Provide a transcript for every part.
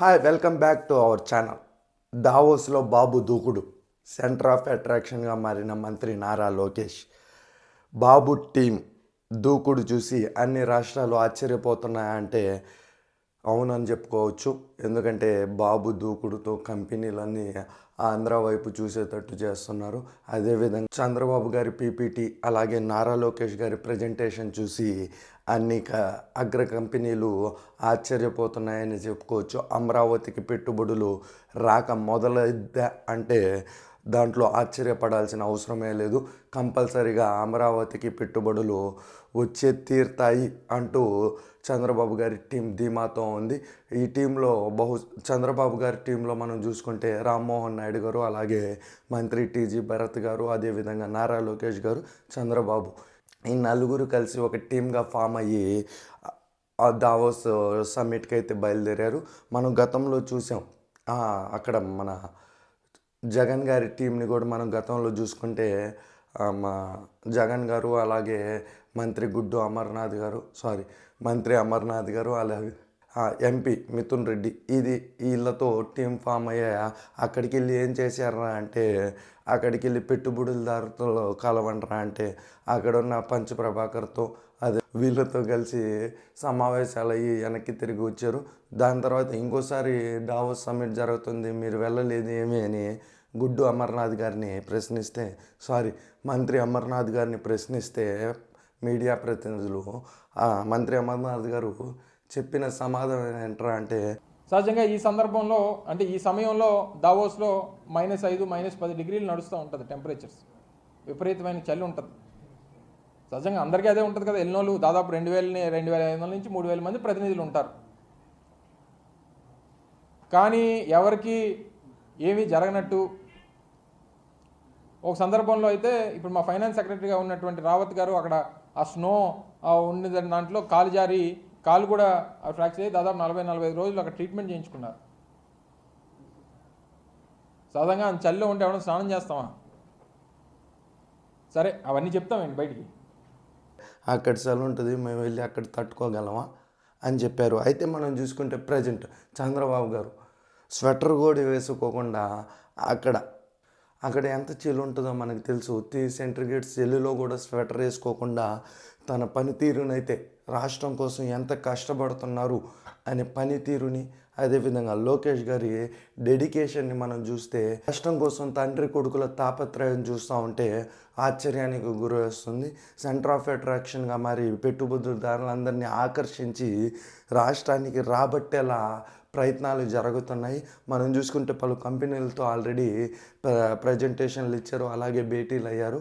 Hi welcome back to our channel దావోస్లో Babu దూకుడు centre of అట్రాక్షన్గా మారిన మంత్రి నారా లోకేష్. బాబు టీం దూకుడు చూసి అన్ని రాష్ట్రాలు ఆశ్చర్యపోతున్నాయంటే అవునని చెప్పుకోవచ్చు. ఎందుకంటే బాబు దూకుడుతో కంపెనీలన్నీ ఆంధ్ర వైపు చూసేటట్టు చేస్తున్నారు. అదేవిధంగా చంద్రబాబు గారి పీపీటీ అలాగే నారా లోకేష్ గారి ప్రజెంటేషన్ చూసి అన్ని అగ్ర కంపెనీలు ఆశ్చర్యపోతున్నాయని చెప్పుకోవచ్చు. అమరావతికి పెట్టుబడులు రాక మొదలైద్దా అంటే దాంట్లో ఆశ్చర్యపడాల్సిన అవసరమే లేదు. కంపల్సరీగా అమరావతికి పెట్టుబడులు వచ్చే తీర్తాయి అంటూ చంద్రబాబు గారి టీం ధీమాతో ఉంది. ఈ టీంలో బహు చంద్రబాబు గారి టీంలో మనం చూసుకుంటే రామ్మోహన్ నాయుడు గారు అలాగే మంత్రి టీజీ భరత్ గారు అదేవిధంగా నారా లోకేష్ గారు చంద్రబాబు. ఈ నలుగురు కలిసి ఒక టీమ్గా ఫామ్ అయ్యి ఆ దావోస్ సమ్మిట్కి అయితే బయలుదేరారు. మనం గతంలో చూసాం. అక్కడ మన జగన్ గారి టీంని కూడా మనం గతంలో చూసుకుంటే మా జగన్ గారు అలాగే మంత్రి గుడ్డు అమర్నాథ్ గారు సారీ మంత్రి అమర్నాథ్ గారు అలాగే ఎంపీ మిథున్ రెడ్డి. ఇది వీళ్ళతో టీం ఫామ్ అయ్యా అక్కడికి వెళ్ళి ఏం చేశారా అంటే అక్కడికి వెళ్ళి పెట్టుబడులదారుతో కలవండరా అంటే అక్కడ ఉన్న పంచ ప్రభాకర్తో అదే వీళ్ళతో కలిసి సమావేశాలు అయ్యి వెనక్కి తిరిగి వచ్చారు. దాని తర్వాత ఇంకోసారి డావోస్ సమ్మిట్ జరుగుతుంది మీరు వెళ్ళలేదు ఏమి అని గుడ్డు అమర్నాథ్ గారిని ప్రశ్నిస్తే సారీ మంత్రి అమర్నాథ్ గారిని ప్రశ్నిస్తే మీడియా ప్రతినిధులు మంత్రి అమర్నాథ్ గారు చెప్పిన సమాధానం ఏంట్రా అంటే సహజంగా ఈ సందర్భంలో అంటే ఈ సమయంలో దావోస్లో మైనస్ ఐదు మైనస్ పది డిగ్రీలు నడుస్తూ ఉంటుంది టెంపరేచర్స్ విపరీతమైన చలి ఉంటుంది. సహజంగా అందరికీ అదే ఉంటుంది కదా ఎన్నోళ్ళు దాదాపు రెండు వేల రెండు వేల ఐదు వందల నుంచి మూడు వేల మంది ప్రతినిధులు ఉంటారు. కానీ ఎవరికి ఏమీ జరగనట్టు. ఒక సందర్భంలో అయితే ఇప్పుడు మా ఫైనాన్స్ సెక్రటరీగా ఉన్నటువంటి రావత్ గారు అక్కడ ఆ స్నో ఉండే దాంట్లో కాలు జారి కాలు కూడా ఫ్రాక్చర్ అయ్యి దాదాపు నలభై నలభై ఐదు రోజులు అక్కడ ట్రీట్మెంట్ చేయించుకున్నారు. సాధారణంగా చలిలో ఉంటే ఎవరైనా స్నానం చేస్తామా? సరే అవన్నీ చెప్తామండి బయటికి. అక్కడ చలి ఉంటుంది మేము వెళ్ళి అక్కడ తట్టుకోగలమా అని చెప్పారు. అయితే మనం చూసుకుంటే ప్రజెంట్ చంద్రబాబు గారు స్వెటర్ కూడా వేసుకోకుండా అక్కడ అక్కడ ఎంత చెల్లి ఉంటుందో మనకు తెలుసు. త్రీ గేట్స్ చెల్లిలో కూడా స్వెటర్ వేసుకోకుండా తన పనితీరునైతే రాష్ట్రం కోసం ఎంత కష్టపడుతున్నారు అనే పనితీరుని అదేవిధంగా లోకేష్ గారి డెడికేషన్ని మనం చూస్తే కష్టం కోసం తండ్రి కొడుకుల తాపత్రయం చూస్తూ ఉంటే ఆశ్చర్యానికి గురవేస్తుంది సెంటర్ ఆఫ్ అట్రాక్షన్గా మరి పెట్టుబడిదారులందరినీ ఆకర్షించి రాష్ట్రానికి రాబట్టేలా ప్రయత్నాలు జరుగుతున్నాయి. మనం చూసుకుంటే పలు కంపెనీలతో ఆల్రెడీ ప్ర ప్రజెంటేషన్లు ఇచ్చారు. అలాగే భేటీలు అయ్యారు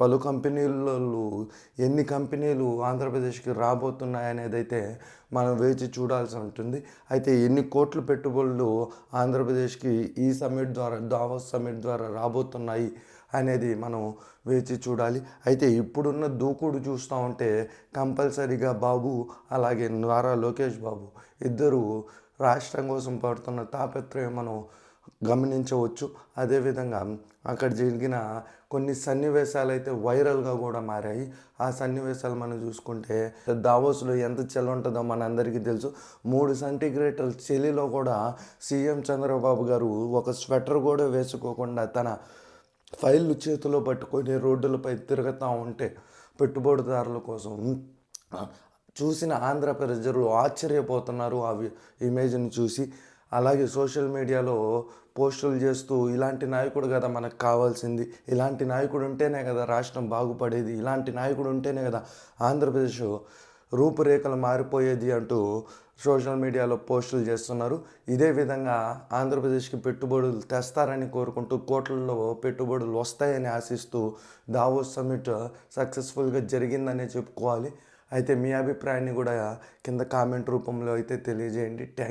పలు కంపెనీలు ఎన్ని కంపెనీలు ఆంధ్రప్రదేశ్కి రాబోతున్నాయనేది అయితే మనం వేచి చూడాల్సి ఉంటుంది. అయితే ఎన్ని కోట్ల పెట్టుబడులు ఆంధ్రప్రదేశ్కి ఈ సమ్మిట్ ద్వారా దావోస్ సమ్మిట్ ద్వారా రాబోతున్నాయి అనేది మనం వేచి చూడాలి. అయితే ఇప్పుడున్న దూకుడు చూస్తూ ఉంటే కంపల్సరీగా బాబు అలాగే నారా లోకేష్ బాబు ఇద్దరు రాష్ట్రం కోసం పడుతున్న తాపత్రయం మనం గమనించవచ్చు. అదేవిధంగా అక్కడ జరిగిన కొన్ని సన్నివేశాలు అయితే వైరల్గా కూడా మారాయి. ఆ సన్నివేశాలు మనం చూసుకుంటే దావోస్లో ఎంత చలి ఉంటుందో మనందరికీ తెలుసు. మూడు సెంటీగ్రేటర్ చలిలో కూడా సీఎం చంద్రబాబు గారు ఒక స్వెటర్ కూడా వేసుకోకుండా తన ఫైళ్ళు చేతిలో పట్టుకొని రోడ్డులపై తిరుగుతూ ఉంటే పెట్టుబడిదారుల కోసం చూసిన ఆంధ్ర ప్రజలు ఆశ్చర్యపోతున్నారు. ఆ వి- ఇమేజ్ని చూసి అలాగే సోషల్ మీడియాలో పోస్టులు చేస్తూ ఇలాంటి నాయకుడు కదా మనకు కావాల్సింది. ఇలాంటి నాయకుడు ఉంటేనే కదా రాష్ట్రం బాగుపడేది. ఇలాంటి నాయకుడు ఉంటేనే కదా ఆంధ్రప్రదేశ్ రూపురేఖలు మారిపోయేది అంటూ సోషల్ మీడియాలో పోస్టులు చేస్తున్నారు. ఇదే విధంగా ఆంధ్రప్రదేశ్కి పెట్టుబడులు తెస్తారని కోరుకుంటూ కోట్లలో పెట్టుబడులు వస్తాయని ఆశిస్తూ దావోస్ సమ్మిట్ సక్సెస్ఫుల్గా జరిగిందనే చెప్పుకోవాలి. అయితే మీ అభిప్రాయాన్ని కూడా కింద కామెంట్ రూపంలో అయితే తెలియజేయండి. థ్యాంక్